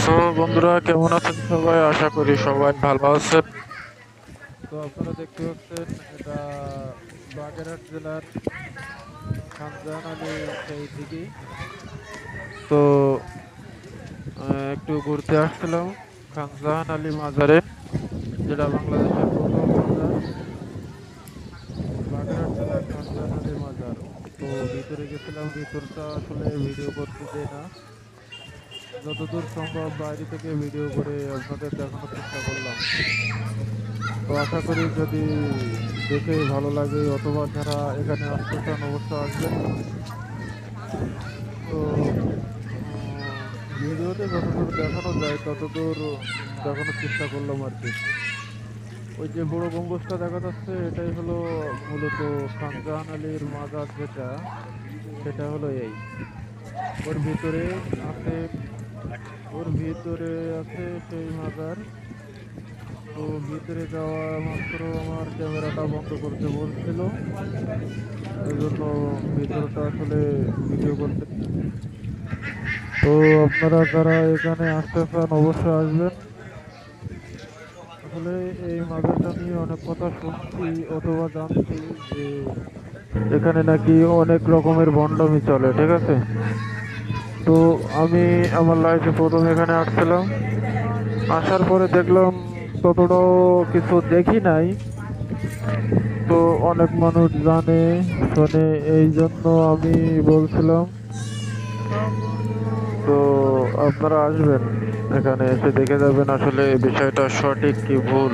So বন্ধুরা, কেমন আছেন সবাই? আশা করি সবাই ভালো আছেন। তো আপনারা দেখতে পাচ্ছেন, এটা বাগেরহাট জেলার খানজাহান আলী সেই দিকে তো একটু ঘুরতে আসছিলাম খানজাহান আলী মাজারে, যেটা বাংলাদেশের প্রথম মাজার। বাগেরহাট জেলার খানজাহান আলী মাজার। তো ভিতরে গেছিলাম, ভিতরটা আসলে ভিডিও করতে দেয় না। যতদূর সম্ভব বাইরে থেকে ভিডিও করে আপনাদের দেখানোর চেষ্টা করলাম। তো আশা করি যদি দেখে ভালো লাগে অথবা যারা এখানে আসতে চান অবশ্যই আসবেন। তো ভিডিওতে যতদূর দেখানো যায় ততদূর দেখানোর চেষ্টা করলাম আর কি। ওই যে বড় গম্বুজটা দেখা যাচ্ছে, এটাই হলো মূলত খানজাহান আলীর মাজার যেটা, সেটা হলো এই। ওর ভিতরে আছে ওর ভিতরে আছে সেই মাজার। তো ভিতরে যাওয়া মাত্র আমার ক্যামেরাটা বন্ধ করতে বলছিল। এই জন্য ভিতরটা আসলে ভিডিও করতে তো আপনারা যারা এখানে আসতে চান অবশ্যই আসবেন। আসলে এই মাজারটা নিয়ে অনেক কথা শুনছি অথবা জানছি যে এখানে নাকি অনেক রকমের ভণ্ডামি চলে, ঠিক আছে? তো আমি আমার লাইফে প্রথম এখানে আসছিলাম। আসার পরে দেখলাম ততটাও কিছু দেখি নাই। তো অনেক মানুষ জানে, শোনে, এই জন্য আমি বলছিলাম। তো আপনারা আসবেন, এখানে এসে দেখে যাবেন আসলে বিষয়টা সঠিক কি ভুল।